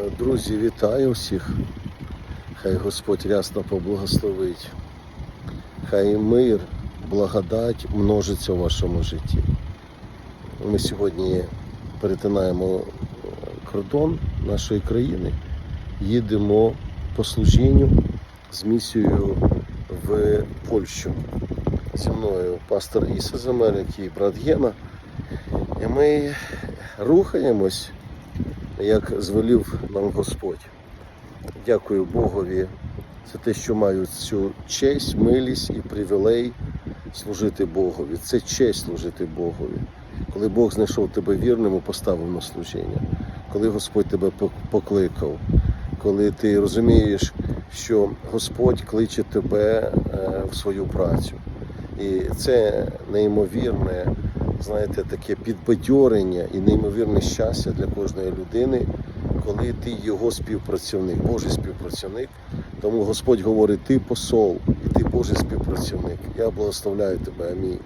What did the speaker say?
Е, Друзі, вітаю всіх. Хай Господь рясно поблагословить. Хай мир, благодать множиться в вашому житті. Ми сьогодні перетинаємо е, кордон нашої країни, їдемо по служінню з місією в Польщу. Зі мною пастор Іса з і брат Гена. І ми рухаємось, як звелів нам Господь. Дякую Богові за те, що маю цю честь, милість і привілей служити Богові. Це честь служити Богові. Коли Бог знайшов тебе вірним і поставив на служіння, коли Господь тебе покликав, коли ти розумієш, що Господь кличе тебе е, в свою працю. І це неймовірне, знаєте, таке підбадьорення і неймовірне щастя для кожної людини, коли ти його співпрацівник, Божий співпрацівник. Тому Господь говорить, ти посол, і ти Божий співпрацівник. Я благословляю тебе. Амінь.